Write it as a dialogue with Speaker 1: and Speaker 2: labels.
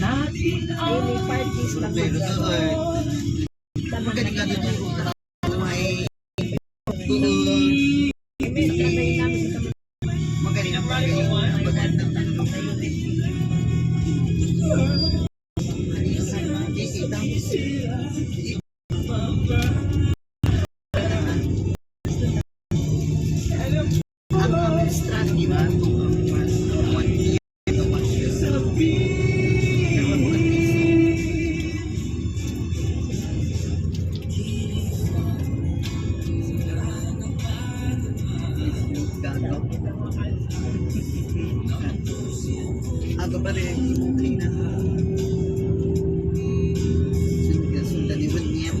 Speaker 1: Natin ang
Speaker 2: Pero sa Magaling ang magaling Ang mga stress, di ba? kabalik. Tingnan mo. Sundan ni William.